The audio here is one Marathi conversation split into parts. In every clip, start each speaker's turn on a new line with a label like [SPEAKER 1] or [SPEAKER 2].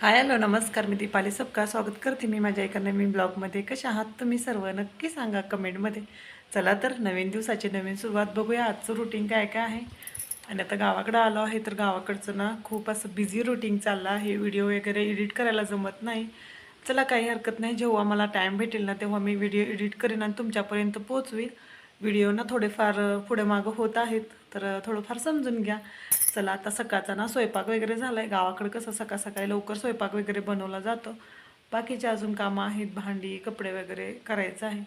[SPEAKER 1] हाय हॅलो नमस्कार मी दीपाली सबका. स्वागत करते मी माझ्या एका नवीन ब्लॉगमध्ये. कशा आहात तुम्ही सर्व? नक्की सांगा कमेंटमध्ये. चला तर नवीन दिवसाची नवीन सुरुवात बघूया. आजचं रुटीन काय काय आहे? आणि आता गावाकडं आलो आहे तर गावाकडचं ना खूप असं बिझी रुटीन चाललं आहे. व्हिडिओ वगैरे एडिट करायला जमत नाही. चला काही हरकत नाही. जेव्हा मला टाईम भेटेल ना तेव्हा मी व्हिडिओ एडिट करेन आणि तुमच्यापर्यंत पोहोचवील व्हिडिओ ना थोडेफार पुढे मागं होत आहेत. तर थोडंफार समजून घ्या. चला आता सकाळचा ना स्वयंपाक वगैरे झाला आहे गावाकडं कसं सकाळ सकाळी लवकर स्वयंपाक वगैरे बनवला जातो. बाकीचे अजून कामं आहेत भांडी कपडे वगैरे करायचं आहे.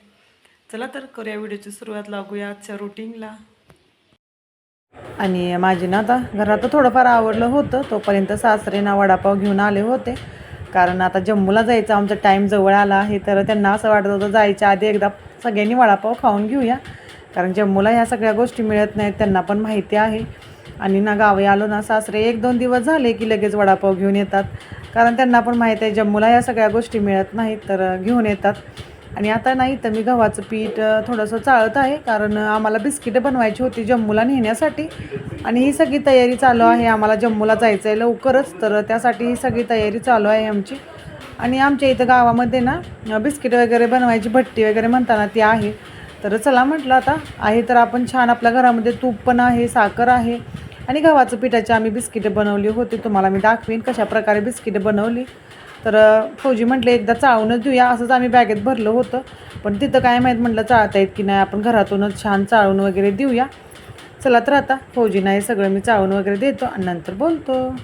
[SPEAKER 1] चला तर करूया व्हिडिओची सुरुवात. लागूया आजच्या रुटीनला आणि माझी ना आता घरात थोडंफार आवडलं होतं. तोपर्यंत सासरे ना वडापाव घेऊन आले होते. कारण आता जम्मूला जायचं आमचा टाईम जवळ आला आहे. तर त्यांना असं वाटत होतं जायच्या आधी एकदा सगळ्यांनी वडापाव खाऊन घेऊया. कारण जम्मूला ह्या सगळ्या गोष्टी मिळत नाहीत त्यांना पण माहिती आहे. आणि ना गावी आलो ना सासरे एक दोन दिवस झाले की लगेच वडापाव घेऊन येतात. कारण त्यांना पण माहीत आहे जम्मूला या सगळ्या गोष्टी मिळत नाहीत तर घेऊन येतात. आणि आता नाही तर मी गव्हाचं पीठ थोडंसं चाळत आहे. कारण आम्हाला बिस्किटं बनवायची होती जम्मूला नेण्यासाठी. आणि ही सगळी तयारी चालू आहे. आम्हाला जम्मूला जायचं आहे लवकरच तर त्यासाठी ही सगळी तयारी चालू आहे आमची. आणि आमच्या इथं गावामध्ये ना बिस्किटं बिस्किट वगैरे बनवायची भट्टी वगैरे म्हणताना ती आहे. तर चला म्हटलं आता आहे तर आपण छान आपल्या घरामध्ये तूप पण आहे साखर आहे. आणि गव्हाचं पिठाची आम्ही बिस्किटं बनवली होती तुम्हाला मी दाखवीन कशा प्रकारे बिस्किटं बनवली. तर फौजी म्हटले एकदा चाळूनच देऊया असंच आम्ही बॅगेत भरलं होतं. पण तिथं काय माहीत म्हटलं चाळता येत की नाही आपण घरातूनच छान चाळून वगैरे देऊया. चला तर आता फौजीना हे सगळं मी चाळून वगैरे देतो आणि नंतर बोलतो.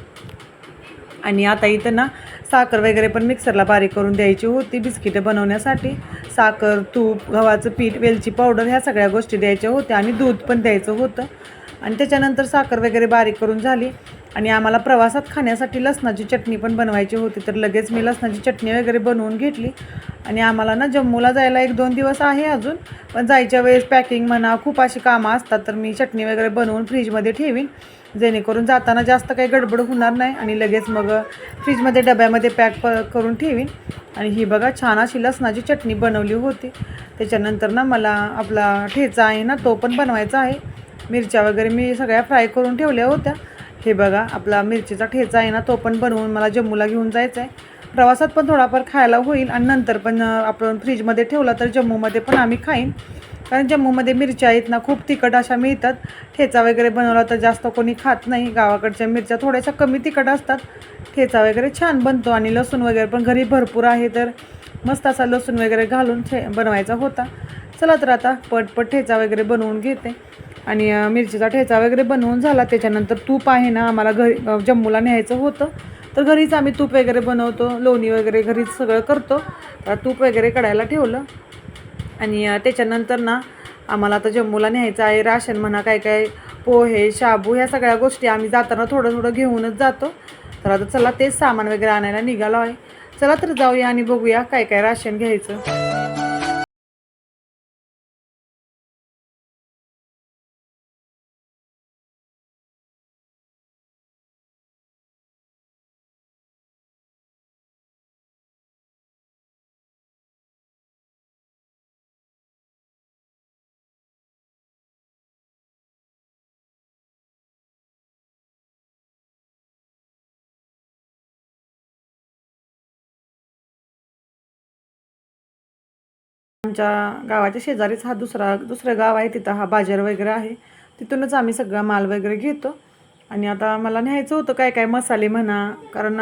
[SPEAKER 1] आणि आता इथं ना साखर वगैरे पण मिक्सरला बारीक करून द्यायची होती बिस्किटं बनवण्यासाठी. साखर तूप गव्हाचं पीठ वेलची पावडर ह्या सगळ्या गोष्टी द्यायच्या होत्या आणि दूध पण द्यायचं होतं. आणि त्याच्यानंतर साखर वगैरे बारीक करून झाली. आणि आम्हाला प्रवासात खाण्यासाठी लसणाची चटणी पण बनवायची होती तर लगेच मी लसणाची चटणी वगैरे बनवून घेतली. आणि आम्हाला ना जम्मूला जायला एक दोन दिवस आहे अजून पण जायच्या वेळेस पॅकिंग म्हणा खूप अशी कामं असतात तर मी चटणी वगैरे बनवून फ्रीजमध्ये ठेवीन. जेणेकरून जाताना जास्त काही गडबड होणार नाही आणि लगेच मग फ्रीजमध्ये डब्यामध्ये पॅक प करून ठेवीन. आणि ही बघा छान अशी लसणाची चटणी बनवली होती. त्याच्यानंतर ना मला आपला ठेचा आहे ना तो पण बनवायचा आहे. मिरच्या वगैरे मी सगळ्या फ्राय करून ठेवल्या होत्या. हे बघा आपला मिरचीचा ठेचा आहे ना तो पण बनवून मला जम्मूला घेऊन जायचा आहे प्रवासात पण थोडाफार खायला होईल आणि नंतर पण आपण फ्रीजमध्ये ठेवला तर जम्मूमध्ये पण आम्ही खाईन. कारण जम्मूमध्ये मिरच्या आहेत ना खूप तिखट अशा मिळतात. ठेचा वगैरे बनवला तर जास्त कोणी खात नाही. गावाकडच्या मिरच्या थोड्याशा कमी तिखट असतात. ठेचा वगैरे छान बनतो आणि लसूण वगैरे पण घरी भरपूर आहे तर मस्त असा लसूण वगैरे घालून ठे बनवायचा होता. चला तर आता पटपट ठेचा वगैरे बनवून घेते. आणि मिरचीचा ठेचा वगैरे बनवून झाला. त्याच्यानंतर तूप आहे ना आम्हाला घरी जम्मूला न्यायचं होतं. तर घरीच आम्ही तूप वगैरे बनवतो लोणी वगैरे घरीच सगळं करतो. तूप वगैरे कढायला ठेवलं. आणि त्याच्यानंतर ना आम्हाला आता जम्मूला न्यायचं आहे. राशन म्हणा काय काय पोहे शाबू ह्या सगळ्या गोष्टी आम्ही जाताना थोडं थोडं घेऊनच जातो. तर आता चला तेच सामान वगैरे आणायला निघालो आहे. चला तर जाऊया आणि बघूया काय काय राशन घ्यायचं. आमच्या गावाच्या शेजारीच हा दुसरा दुसरं गाव आहे तिथं हा बाजार वगैरे आहे. तिथूनच आम्ही सगळा माल वगैरे घेतो. आणि आता मला न्यायचं होतं काय काय मसाले म्हणा कारण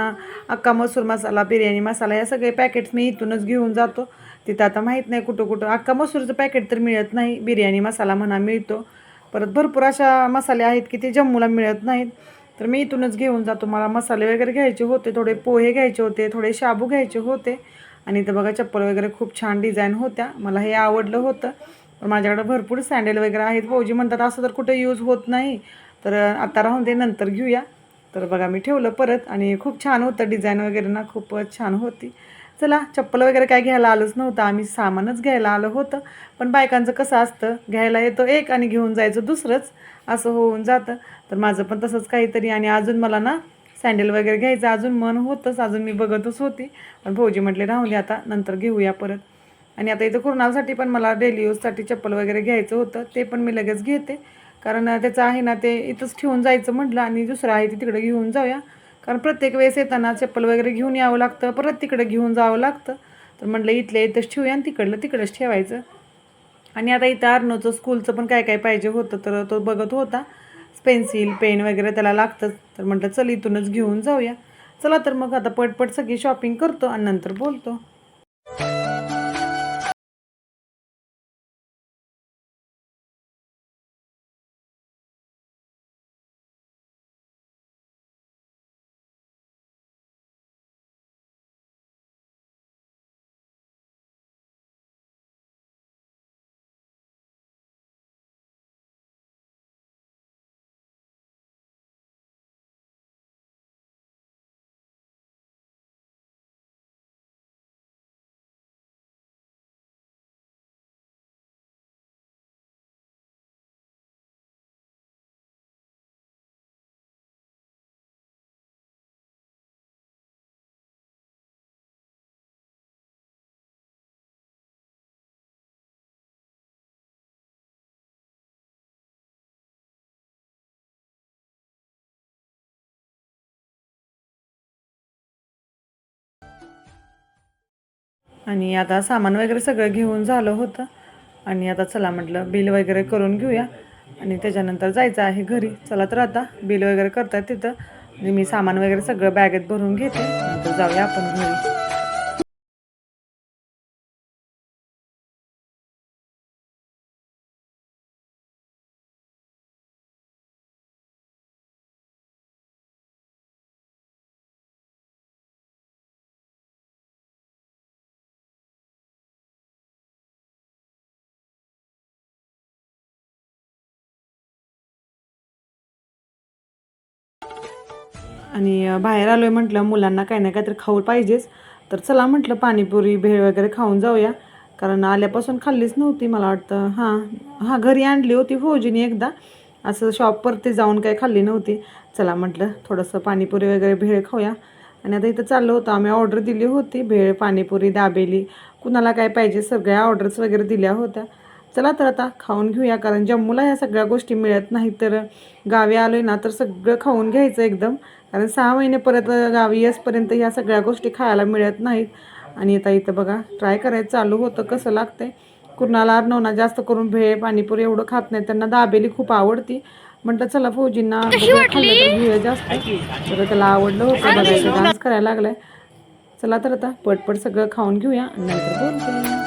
[SPEAKER 1] अक्का मसूर मसाला बिर्याणी मसाला या सगळे पॅकेट्स मी इथूनच घेऊन जातो. तिथं आता माहीत नाही कुठं कुठं. अक्का मसूरचं पॅकेट तर मिळत नाही बिर्याणी मसाला म्हणा मिळतो. परत भरपूर अशा मसाले आहेत की ते जम्मूला मिळत नाहीत. तर मी इथूनच घेऊन जातो. मला मसाले वगैरे घ्यायचे होते थोडे पोहे घ्यायचे होते थोडे शाबू घ्यायचे होते. आणि इथं बघा चप्पल वगैरे खूप छान डिझाईन होत्या. मला हे आवडलं होतं. पण माझ्याकडे भरपूर सँडल वगैरे आहेत. भाऊजी म्हणतात असं तर कुठे यूज होत नाही. तर आता राहून ते नंतर घेऊया. तर बघा मी ठेवलं परत आणि खूप छान होतं डिझाईन वगैरे ना खूपच छान होती. चला चप्पल वगैरे काय घ्यायला आलोच नव्हतं. आम्ही सामानच घ्यायला आलं होतं. पण बायकांचं कसं असतं घ्यायला येतो एक आणि घेऊन जायचं दुसरंच. असं होऊन जातं. तर माझं पण तसंच काहीतरी आणि अजून मला ना सँडल वगैरे घ्यायचं. अजून मन होतंच. अजून मी बघतच होती. पण भाऊजी म्हटले राहू दे आता. नंतर घेऊया परत. आणि आता इथं कुरणासाठी पण मला डेली यूजसाठी चप्पल वगैरे घ्यायचं होतं. ते पण मी लगेच घेते. कारण त्याचं आहे ना ते इथंच ठेवून जायचं म्हटलं. आणि दुसरं आहे ते तिकडे घेऊन जाऊया. कारण प्रत्येक वेळेस येताना चप्पल वगैरे घेऊन यावं लागतं. परत तिकडे घेऊन जावं लागतं. तर म्हटलं इथल्या इथंच ठेवूया आणि तिकडलं तिकडंच ठेवायचं. आणि आता इथं अर्नोचं स्कूलचं पण काय काय पाहिजे होतं तर तो बघत होता. पेन्सिल पेन वगैरे त्याला लागतंच तर म्हटलं चल इथूनच घेऊन जाऊया. चला तर मग आता पटपट सगळी शॉपिंग करतो आणि नंतर बोलतो. आणि आता सामान वगैरे सगळं घेऊन झालं होतं. आणि आता चला म्हटलं बिल वगैरे करून घेऊया. आणि त्याच्यानंतर जायचं आहे घरी. चला तर आता बिल वगैरे करतात तिथं. आणि मी सामान वगैरे सगळं बॅगेत भरून घेते. नंतर जाऊया आपण घरी. आणि बाहेर आलो आहे म्हटलं मुलांना काही ना काहीतरी खाऊ पाहिजेच. तर चला म्हटलं पाणीपुरी भेळ वगैरे खाऊन जाऊया. कारण आल्यापासून खाल्लीच नव्हती मला वाटतं. हां हां घरी आणली होती फौजीने एकदा. असं शॉपवरती जाऊन काही खाल्ली नव्हती. चला म्हटलं थोडंसं पाणीपुरी वगैरे भेळ खाऊया. आणि आता इथं चाललं होतं. आम्ही ऑर्डर दिली होती भेळ पाणीपुरी दाबेली. कुणाला काय पाहिजे सगळ्या ऑर्डर्स वगैरे दिल्या होत्या. चला तर आता खाऊन घेऊया. कारण जम्मूला ह्या सगळ्या गोष्टी मिळत नाही तर गावी आलोय ना तर सगळं खाऊन घ्यायचं एकदम. कारण सहा महिने परत गावी येसपर्यंत ह्या सगळ्या गोष्टी खायला मिळत नाहीत. आणि आता इथं बघा ट्राय करायचं चालू होतं कसं लागतंय. कुणाला नवना जास्त करून भेळ पाणीपुरी एवढं खात नाही त्यांना दाबेली खूप आवडती. म्हटलं चला फौजींना भेळ जास्त तर त्याला आवडलं होतं बघायचं डान्स करायला लागलाय. चला तर आता पटपट सगळं खाऊन घेऊया नंतर बोलते.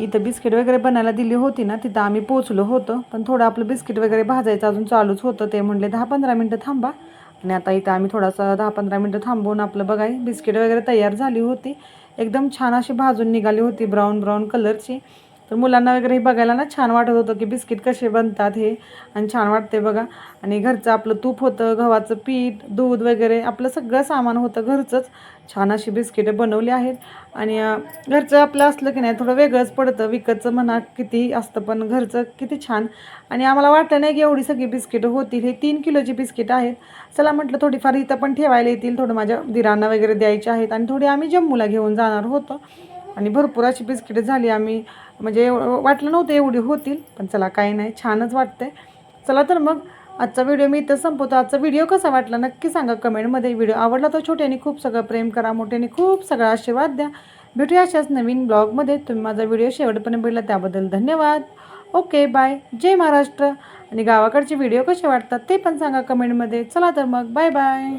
[SPEAKER 1] इथं बिस्किट वगैरे बनायला दिली होती ना तिथं आम्ही पोचलो होतो. पण थोडं आपलं बिस्किट वगैरे भाजायचं अजून चालूच होतं. ते म्हणले दहा पंधरा मिनटं थांबा. आणि आता इथं आम्ही थोडासा दहा पंधरा मिनटं थांबवून आपलं बघाय बिस्किट वगैरे तयार झाली होती. एकदम छान अशी भाजून निघाली होती ब्राऊन ब्राऊन कलरची. तर मुलांना वगैरे हे बघायला ना छान वाटत होतं की बिस्किट कसे बनतात हे. आणि छान वाटते बघा. आणि घरचं आपलं तूप होतं गव्हाचं पीठ दूध वगैरे आपलं सगळं सामान होतं घरचंच. छान अशी बिस्किटं बनवली आहेत. आणि घरचं आपलं असलं की नाही थोडं वेगळंच पडतं. विकतचं म्हणा किती असतं पण घरचं किती छान. आणि आम्हाला वाटलं नाही की एवढी सगळी बिस्किटं होतील. हे तीन किलोची बिस्किटं आहेत. चला म्हटलं थोडीफार इथं पण ठेवायला येतील. थोडं माझ्या दिरांना वगैरे द्यायचे आहेत. आणि थोडी आम्ही जम्मूला घेऊन जाणार होतो. आणि भरपूर अशी बिस्किटं झाली आम्ही. म्हणजे वाटलं नव्हतं एवढी होतील पण चला काही नाही छानच वाटतंय. चला तर मग आजचा व्हिडिओ मी इथं संपवतो. आजचा व्हिडिओ कसा वाटला नक्की सांगा कमेंटमध्ये. व्हिडिओ आवडला तर छोट्याने खूप सगळं प्रेम करा मोठ्याने खूप सगळा आशीर्वाद द्या. भेटूया अशाच नवीन ब्लॉगमध्ये. तुम्ही माझा व्हिडिओ शेवटपर्यंत बघितला त्याबद्दल धन्यवाद. Okay bye. जय महाराष्ट्र. आणि गावाकडचे व्हिडिओ कसे वाटतात ते पण सांगा कमेंटमध्ये. चला तर मग बाय बाय.